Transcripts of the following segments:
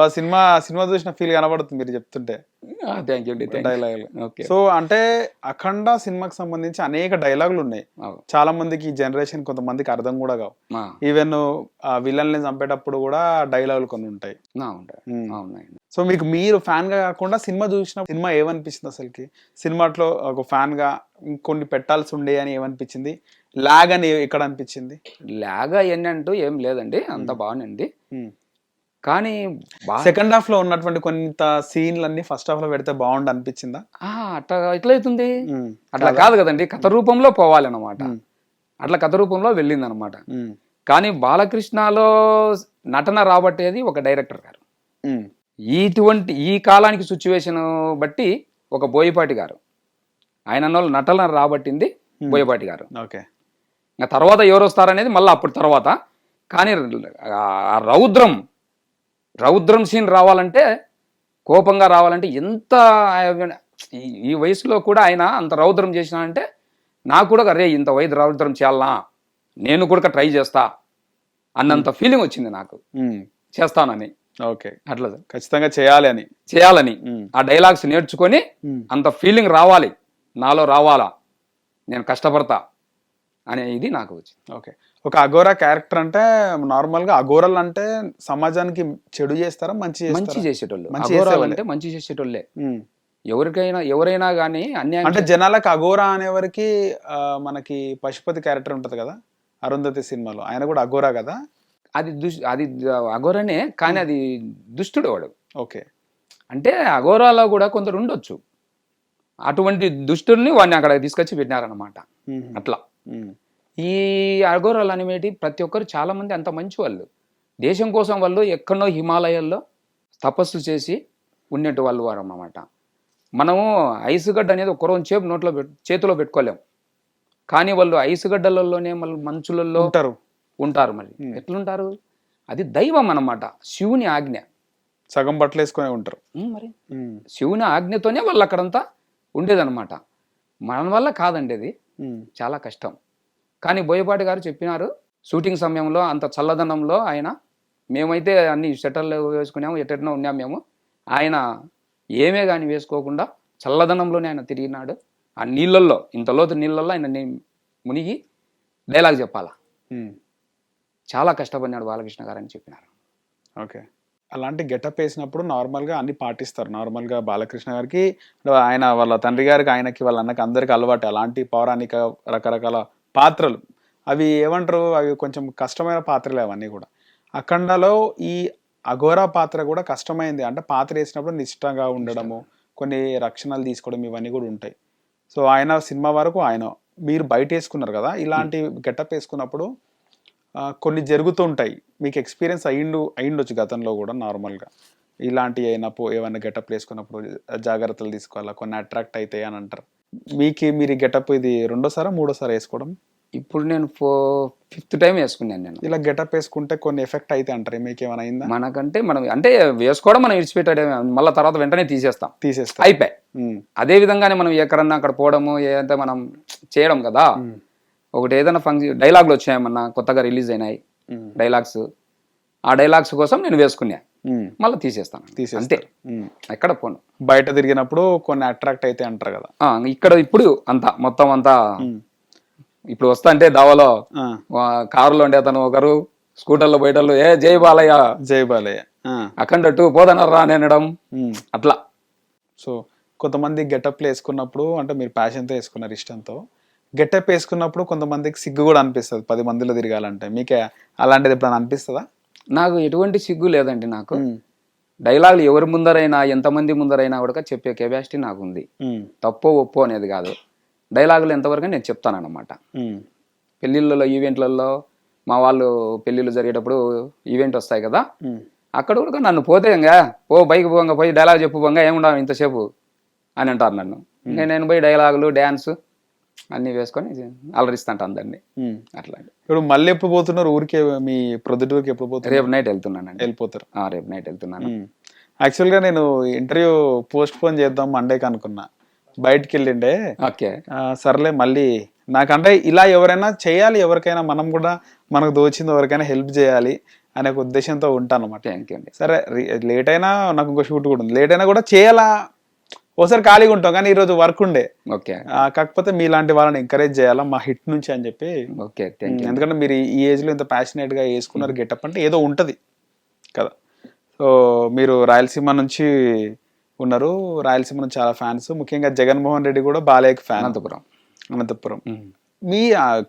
ఆ cinema cinema చూసిన feel కనబడుతుంది మీరు చెప్తుంటే. థ్యాంక్ యూ డైలాగులు ఓకే సో అంటే అఖండ సినిమాకి సంబంధించి అనేక డైలాగులు ఉన్నాయి. చాలా మందికి ఈ జనరేషన్ కొంతమందికి అర్థం కూడా కావు. ఈవెన్ విలన్ని చంపేటప్పుడు కూడా డైలాగులు కొన్ని ఉంటాయి. సో మీకు మీరు ఫ్యాన్గా కాకుండా సినిమా చూసిన సినిమా ఏమనిపించింది అసలుకి? సినిమాలో ఒక ఫ్యాన్గా ఇంకొన్ని పెట్టాల్సి ఉండే అని ఏమనిపించింది? లాగ్ అని ఎక్కడ అనిపించింది? లాగా ఏంటంటూ ఏం లేదండి అంత బాగుంది కానీ సెకండ్ హాఫ్లో ఉన్నటువంటి కొంత సీన్లు అన్ని ఫస్ట్ హాఫ్లో పెడితే బాగుండు అనిపించిందా? అట్లా ఎట్లయితుంది. అట్లా కాదు? కదండి కథ రూపంలో పోవాలన్నమాట. ఉమ్. అట్లా కథ రూపంలో వెళ్ళింది అనమాట. కానీ బాలకృష్ణలో నటన రాబట్టేది ఒక డైరెక్టర్ గారు. ఇటువంటి ఈ కాలానికి సిచ్యువేషన్ బట్టి ఒక బోయపాటి గారు. ఆయన నటన రాబట్టింది బోయపాటి గారు. ఓకే. ఇంకా తర్వాత ఎవరు వస్తారనేది మళ్ళీ అప్పుడు తర్వాత. కానీ రౌద్రం రౌద్రం సీన్ రావాలంటే కోపంగా రావాలంటే ఎంత ఈ- వయసులో కూడా ఆయన అంత రౌద్రం చేసినాడంటే నాకు కూడా అరే ఇంత వయసు రౌద్రం చేయాలనా? నేను కూడా ట్రై చేస్తా అన్నంత ఫీలింగ్ వచ్చింది నాకు. చేస్తానని. ఓకే. అట్లా ఖచ్చితంగా చేయాలి అని. చేయాలని. ఆ డైలాగ్స్ నేర్చుకొని. అంత ఫీలింగ్ రావాలి. నాలో రావాలా? నేను కష్టపడతా అనే ఇది నాకు వచ్చింది. ఓకే. ఒక అఘోరా క్యారెక్టర్ అంటే నార్మల్గా అఘోరల్ అంటే సమాజానికి చెడు చేస్తారా మంచి మంచి చేసేటోళ్ళు. చేసేవాళ్ళే. అంటే మంచి చేసేటోళ్ళే. ఎవరికైనా ఎవరైనా కానీ అన్యాయం అంటే జనాలకు అఘోరా అనేవరికి మనకి పశుపతి క్యారెక్టర్ ఉంటది కదా అరుంధతి సినిమాలో. ఆయన కూడా అఘోరా కదా? అది దుష్ అది అఘోరనే కానీ అది దుష్టుడు వాడు. ఓకే. అంటే అఘోరాలో కూడా కొందరు ఉండొచ్చు. అటువంటి దుష్టుల్ని వాడిని అక్కడ తీసుకొచ్చి పెట్టినారనమాట. అట్లా. ఈ అఘోరాలు అనేవి ప్రతి ఒక్కరు చాలా మంది అంత మంచి వాళ్ళు దేశం కోసం వాళ్ళు ఎక్కడో హిమాలయాల్లో తపస్సు చేసి ఉండేటి వాళ్ళు వారు అన్నమాట. మనము ఐసుగడ్డ అనేది ఒక రోజు చేపు నోట్లో పెట్టు చేతిలో పెట్టుకోలేం. కానీ వాళ్ళు ఐసుగడ్డలలోనే మళ్ళీ మంచులలో ఉంటారు. ఉంటారు మరి. ఎట్లుంటారు? అది దైవం అన్నమాట. శివుని ఆజ్ఞ. సగం బట్టలు వేసుకునే ఉంటారు మరి. శివుని ఆజ్ఞతోనే వాళ్ళు అక్కడంతా ఉండేదన్నమాట. మన వల్ల కాదండి అది. చాలా కష్టం. కానీ బోయపాటి గారు చెప్పినారు షూటింగ్ సమయంలో అంత చల్లదనంలో ఆయన మేమైతే అన్ని షట్టర్లు వేసుకున్నాము ఎట్టెట్నో ఉన్నాం మేము. ఆయన ఏమే కానీ వేసుకోకుండా చల్లదనంలోనే ఆయన తిరిగినాడు. ఆ నీళ్ళల్లో ఇంత లోతు నీళ్ళల్లో ఆయన మునిగి డైలాగ్ చెప్పాలా. చాలా కష్టపడినాడు బాలకృష్ణ గారు అని చెప్పినారు. ఓకే. అలాంటి గెటప్ వేసినప్పుడు నార్మల్గా అన్ని పాటిస్తారు. నార్మల్గా బాలకృష్ణ గారికి ఆయన వాళ్ళ తండ్రి గారికి ఆయనకి వాళ్ళ అన్నకి అందరికి అలవాటు. అలాంటి పౌరాణిక రకరకాల పాత్రలు. అవి ఏమంటారు? అవి కొంచెం కష్టమైన పాత్రలే అవన్నీ కూడా. అఖండలో ఈ అఘోరా పాత్ర కూడా కష్టమైంది. అంటే పాత్ర వేసినప్పుడు నిష్టంగా ఉండడము కొన్ని రక్షణలు తీసుకోవడం ఇవన్నీ కూడా ఉంటాయి. సో ఆయన సినిమా వరకు ఆయన మీరు బయట వేసుకున్నారు కదా ఇలాంటి గెటప్ వేసుకున్నప్పుడు కొన్ని జరుగుతూ ఉంటాయి. మీకు ఎక్స్పీరియన్స్ అయ్యిండు అయ్యిండొచ్చు గతంలో కూడా నార్మల్గా. ఇలాంటి అయినప్పుడు ఏమైనా గెటప్ వేసుకున్నప్పుడు జాగ్రత్తలు తీసుకోవాలా? కొన్ని అట్రాక్ట్ అవుతాయి అని అంటారు. మీకు మీరు గెటప్ ఇది రెండోసారా మూడోసారి వేసుకోవడం? ఇప్పుడు నేను ఫో ఫిఫ్త్ టైం వేసుకున్నాను నేను. ఇలా గెటప్ వేసుకుంటే కొన్ని ఎఫెక్ట్ అయితే అంటారు? మీకు ఏమైనా అయిందా? మనకంటే మనం అంటే వేసుకోవడం మనం విడిచిపెట్టాడే మళ్ళీ తర్వాత వెంటనే తీసేస్తాం. తీసేస్తా. అయిపోయి అదే విధంగానే మనం ఎక్కడన్నా అక్కడ పోవడము ఏదంటే మనం చేయడం కదా. ఒకటి ఏదైనా ఫంక్షన్ డైలాగులు వచ్చాయమన్నా కొత్తగా రిలీజ్ అయినాయి డైలాగ్స్. ఆ డైలాగ్స్ కోసం నేను వేసుకున్నా. ఉమ్, మళ్ళీ తీసేస్తాను. అంతే. తీసేస్తారు ఉమ్. ఎక్కడ పోను. బయట తిరిగినప్పుడు కొన్ని అట్రాక్ట్ అయితే అంటారు కదా. ఇక్కడ ఇప్పుడు అంతా మొత్తం అంతా ఇప్పుడు వస్తా అంటే దావలో కారులో ఉండే అతను ఒకరు స్కూటర్లో పోయేటోళ్ళు ఏ జై బాలయ్య. జై బాలయ్య. అఖండ టూ పోదనరా అని అనడం. అట్లా. సో కొంతమంది గెటప్లు వేసుకున్నప్పుడు అంటే మీరు ప్యాషన్తో వేసుకున్నారు ఇష్టంతో గెటప్ వేసుకున్నప్పుడు కొంతమందికి సిగ్గు కూడా అనిపిస్తుంది. పది మందిలో తిరగాలంటే. మీకే అలాంటిది ఎప్పుడైనా అనిపిస్తుందా? నాకు ఎటువంటి సిగ్గు లేదండి నాకు. డైలాగులు ఎవరి ముందరైనా ఎంతమంది ముందరైనా కూడా చెప్పే కెపాసిటీ నాకు ఉంది తప్పో ఒప్పో అనేది కాదు. డైలాగులు ఎంతవరకు నేను చెప్తానన్నమాట. పెళ్ళిళ్ళలో ఈవెంట్లలో మా వాళ్ళు పెళ్ళిళ్ళు జరిగేటప్పుడు ఈవెంట్ వస్తాయి కదా. అక్కడ కూడా నన్ను పోతే ఇంకా ఓ బైక్ పోంగా పోయి డైలాగ్ చెప్పు పోంగా ఏముండవు ఇంతసేపు? అని అంటారు నన్ను. ఇంకా నేను పోయి డైలాగులు డ్యాన్స్ అన్నీ వేసుకొని అలరిస్తాంట అందరినీ. అట్లా ఇప్పుడు మళ్ళీ ఎప్పుడు పోతున్నారు? ఊరికే మీ ప్రొద్దుటూరుకి ఎప్పుడు పోతున్నారు? రేపు నైట్ వెళ్తున్నానండి. వెళ్ళిపోతారు. రేపు నైట్ వెళ్తున్నాను. యాక్చువల్గా నేను ఇంటర్వ్యూ పోస్ట్ పోన్ చేద్దాం మండేకి అనుకున్నా. బయటికి వెళ్ళిండే ఓకే సర్లే మళ్ళీ. నాకంటే ఇలా ఎవరైనా చేయాలి ఎవరికైనా మనం కూడా మనకు దోచింది ఎవరికైనా హెల్ప్ చేయాలి అనే ఒక ఉద్దేశంతో ఉంటాను అనమాట సరే లేట్ అయినా నాకు ఇంకో షూట్ కూడా ఉంది. లేట్ అయినా కూడా చేయాలా? ఓసారి ఖాళీగా ఉంటాం కానీ ఈరోజు వర్క్ ఉండే. ఓకే. కాకపోతే మీలాంటి వాళ్ళని ఎంకరేజ్ చేయాలా? మా హిట్ నుంచి అని చెప్పి. ఓకే ఎందుకంటే మీరు ఈ ఏజ్లో ఇంత ప్యాషనేట్గా వేసుకున్నారు గెటప్ అంటే ఏదో ఉంటది కదా. సో మీరు రాయలసీమ నుంచి ఉన్నారు. రాయలసీమ నుంచి చాలా ఫ్యాన్స్ ముఖ్యంగా జగన్మోహన్ రెడ్డి కూడా బాలయ్యకి ఫ్యాన్ అనంతపురం. అనంతపురం. మీ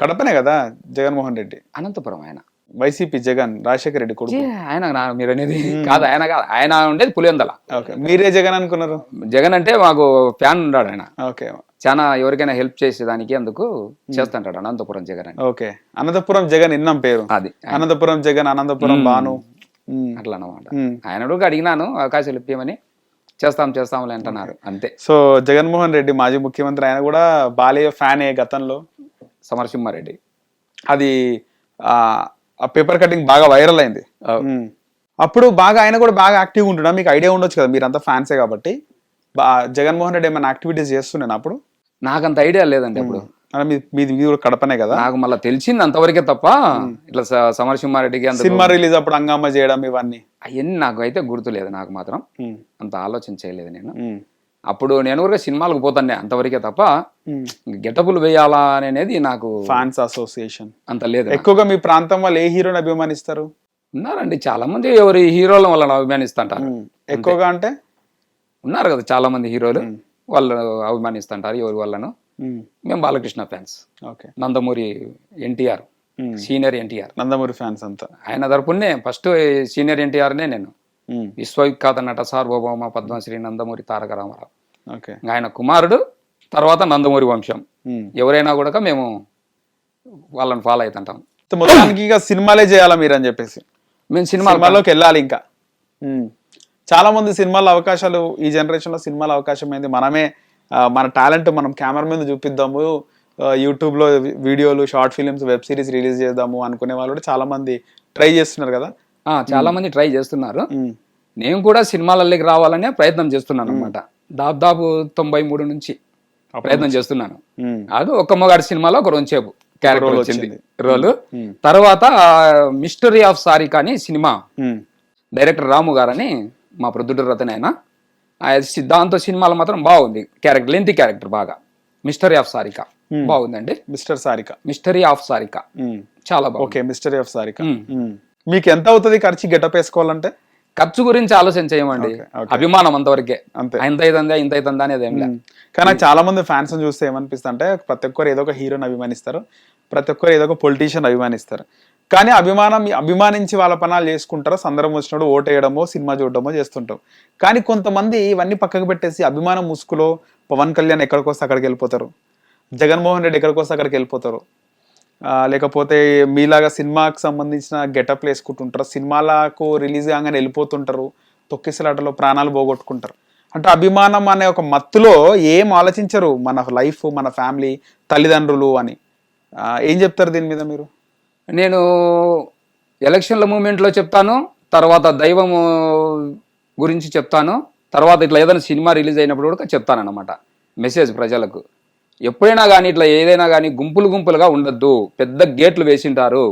కడపనే కదా జగన్మోహన్ రెడ్డి? అనంతపురం ఆయన. వైసీపీ జగన్ రాజశేఖర రెడ్డి కొడుకు. ఆయన మీరు అనేది కాదు ఆయన కాదు ఆయన ఉండేది పులివెందల. ఓకే. మీరే జగన్ అనుకున్నారు? జగన్ అంటే మాకు ఫ్యాన్ ఉన్నాడు ఆయన. ఓకే. చాలా ఎవరికైనా హెల్ప్ చేసేదానికి అందుకు చేస్తుంటాడు అనంతపురం జగన్ అని. ఓకే. అనంతపురం జగన్ ఇన్నాం పేరు. అది. అనంతపురం జగన్ అనంతపురం ఉమ్. అట్లా అన్నమాట. ఉమ్. ఆయన కూడా అడిగినాను అవకాశాలు ఇప్పించమని చేస్తాం చేస్తాంలే అంటున్నారు. అంతే. సో జగన్మోహన్ రెడ్డి మాజీ ముఖ్యమంత్రి ఆయన కూడా బాలయ్య ఫ్యానే గతంలో. సమరసింహారెడ్డి. అది ఆ పేపర్ కటింగ్ బాగా వైరల్ అయింది. అప్పుడు బాగా ఆయన కూడా బాగా యాక్టివ్గా ఉంటున్నా మీకు ఐడియా ఉండొచ్చు కదా మీరంతా ఫ్యాన్సే కాబట్టి. జగన్మోహన్ రెడ్డి ఏమైనా యాక్టివిటీస్ చేస్తున్నాను అప్పుడు? నాకంత ఐడియా లేదండి అప్పుడు. మీ మీది మీది కూడా కడపనే కదా? నాకు మళ్ళీ తెలిసింది అంతవరకే తప్ప ఇట్లా సమరసింహారెడ్డికి అంత సినిమా రిలీజ్ అప్పుడు హంగామా చేయడం ఇవన్నీ? అవన్నీ నాకు అయితే గుర్తులేదు నాకు మాత్రం. అంత ఆలోచన చేయలేదు నేను. అప్పుడు నేను కూడా సినిమాలకు పోతానే అంతవరకే తప్ప ఉమ్. గెటబుల్ వేయాలా అనేది నాకు ఫ్యాన్స్ అసోసియేషన్ అంత లేదు. ఎక్కువగా మీ ప్రాంతం వాళ్ళు ఏ హీరోని అభిమానిస్తారు? ఉన్నారండి చాలా మంది ఎవరి హీరోల వాళ్ళని అభిమానిస్తుంటారు. ఎక్కువగా అంటే? ఉన్నారు కదా చాలా మంది హీరోలు వాళ్ళు అభిమానిస్తుంటారు ఎవరి వాళ్ళను. మేము Balakrishna fans. Okay. Nandamuri NTR. Senior NTR. Nandamuri fans అంతా. ఆయన తరపునే ఫస్ట్ సీనియర్ ఎన్టీఆర్నే నేను. విశ్వవిఖ్యాత నట సార్వభౌమ పద్మశ్రీ నందమూరి తారక రామారావు. ఆయన కుమారుడు తర్వాత నందమూరి వంశం. ఎవరైనా కూడా మేము వాళ్ళని ఫాలో అవుతుంటాం మొత్తానికి ఇక సినిమాలే చేయాలా మీరు అని చెప్పేసి? మేము సినిమా సినిమాలోకి వెళ్ళాలి ఇంకా. చాలా మంది సినిమాల అవకాశాలు ఈ జనరేషన్లో సినిమాల అవకాశం ఏంది? మనమే మన టాలెంట్ మనం కెమెరా మీద చూపిద్దాము యూట్యూబ్లో వీడియోలు short films web series release చేద్దాము అనుకునే వాళ్ళు కూడా చాలా మంది ట్రై చేస్తున్నారు కదా? చాలా మంది ట్రై చేస్తున్నారు. నేను కూడా సినిమాలలోకి రావాలనే ప్రయత్నం చేస్తున్నాను అనమాట దాదాపు తొంభై మూడు నుంచి. ప్రయత్నం చేస్తున్నాను. అది ఒక్క మొగాడి సినిమాలో ఒక రొంచేపు క్యారెక్టర్ వచ్చింది. రోలు. తర్వాత మిస్టరీ ఆఫ్ సారికా అని సినిమా. డైరెక్టర్ రాము గారని మా ప్రొద్దుటూరు రతన్ ఆయన. దాంతో సినిమాలో మాత్రం బాగుంది. క్యారెక్టర్ లెంతి క్యారెక్టర్ బాగా. Mystery of Sarika. బాగుందండి. Mister Sarika. Mystery of Sarika. చాలా బాగుంది. Okay mystery of Sarika. మీకు ఎంత అవుతుంది ఖర్చు గెటప్ వేసుకోవాలంటే? ఖర్చు గురించి ఆలోచన చేయమండి. అభిమానం అంతవరకే. అంతే. ఇంత అవుతుందా ఇంత అవుతుందా అనేది ఏం లేదు. కానీ నాకు చాలా మంది ఫ్యాన్స్ చూస్తే ఏమనిపిస్తుంది అంటే ప్రతి ఒక్కరు ఏదో ఒక హీరోని అభిమానిస్తారు ప్రతి ఒక్కరు ఏదో ఒక పొలిటీషియన్ అభిమానిస్తారు. కానీ అభిమానం అభిమానించి వాళ్ళ పనాలు చేసుకుంటారు సందర్భం వచ్చినప్పుడు ఓటు వేయడమో సినిమా చూడడమో చేస్తుంటాం. కానీ కొంతమంది ఇవన్నీ పక్కకు పెట్టేసి అభిమానం ముసుగులో పవన్ కళ్యాణ్ ఎక్కడికి వస్తే అక్కడికి వెళ్ళిపోతారు. జగన్మోహన్ రెడ్డి ఎక్కడికి వస్తే అక్కడికి వెళ్ళిపోతారు. లేకపోతే మీలాగా సినిమాకు సంబంధించిన గెటప్లు వేసుకుంటుంటారు. సినిమాలకు రిలీజ్ కాగానే వెళ్ళిపోతుంటారు. తొక్కిసలాటలో ప్రాణాలు పోగొట్టుకుంటారు. అంటే అభిమానం అనే ఒక మత్తులో ఏం ఆలోచించరు మన లైఫ్ మన ఫ్యామిలీ తల్లిదండ్రులు అని. ఏం చెప్తారు దీని మీద మీరు? నేను ఎలక్షన్ల మూమెంట్లో చెప్తాను తర్వాత దైవము గురించి చెప్తాను తర్వాత ఇట్లా ఏదైనా సినిమా రిలీజ్ అయినప్పుడు కూడా చెప్తానన్నమాట. మెసేజ్ ప్రజలకు. ఎప్పుడైనా కానీ ఇట్లా ఏదైనా కానీ గుంపులు గుంపులుగా ఉండొద్దు. పెద్ద గేట్లు వేసింటారు.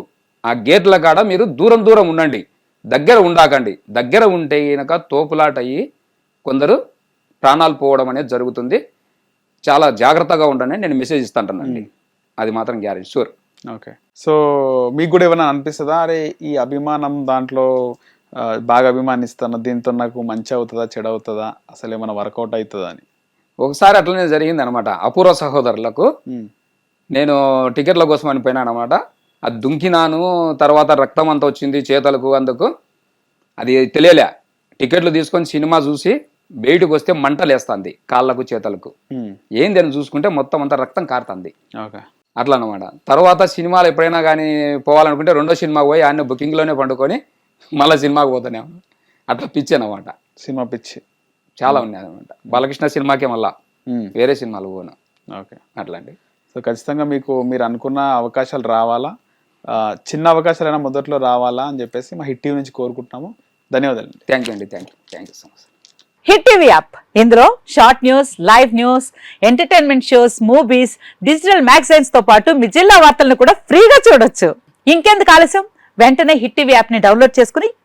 ఆ గేట్ల కాడ మీరు దూరం దూరం ఉండండి. దగ్గర ఉండాకండి. దగ్గర ఉంటే కనుక తోపులాట అయ్యి కొందరు ప్రాణాలు పోవడం అనేది జరుగుతుంది. చాలా జాగ్రత్తగా ఉండండి. నేను మెసేజ్ ఇస్తాంటానండి. అది మాత్రం గ్యారెంటీ. Sure okay. సో మీకు కూడా ఏమైనా అనిపిస్తుందా? అరే ఈ అభిమానం దాంట్లో బాగా అభిమానిస్తాను దీంతో నాకు మంచి అవుతుందా చెడు అవుతుందా? అసలు ఏమైనా వర్కౌట్ అవుతుందా అని? ఒకసారి అట్లనే జరిగింది అనమాట అపూర్వ సహోదరులకు నేను టికెట్ల కోసం అని పోయినాను అనమాట అది దుంకినాను తర్వాత రక్తం అంతా వచ్చింది చేతలకు అందుకు. అది తెలియలే. టికెట్లు తీసుకొని సినిమా చూసి బయటకు వస్తే మంటలేస్తుంది కాళ్ళకు చేతలకు. ఏంది అని చూసుకుంటే మొత్తం అంతా రక్తం కారుతుంది. ఓకే. అట్లా అనమాట తర్వాత సినిమాలు ఎప్పుడైనా కానీ పోవాలనుకుంటే రెండో సినిమా పోయి ఆయన బుకింగ్లోనే పండుకొని మళ్ళీ సినిమాకి పోతానే. అట్లా పిచ్చి అనమాట సినిమా పిచ్చి. చాలా ఉన్నాయి అనమాట బాలకృష్ణ సినిమాకే మళ్ళా ఉమ్, వేరే సినిమాలు పోను. ఓకే. అట్లాంటి సో ఖచ్చితంగా మీకు మీరు అనుకున్న అవకాశాలు రావాలా? ఆ, చిన్న అవకాశాలైనా మొదట్లో రావాలా అని చెప్పేసి మా హిట్ టీవీ నుంచి కోరుకుంటున్నాము. ధన్యవాదాలు థ్యాంక్ యూ అండి thank you thank you so much hit TV app. ఇందులో short news live news entertainment shows movies digital మ్యాగజైన్స్తో పాటు మీ జిల్లా వార్తలను కూడా ఫ్రీగా చూడొచ్చు. ఇంకెందుకు ఆలస్యం? వెంటనే హిట్ టీవీ యాప్ని డౌన్లోడ్ చేసుకుని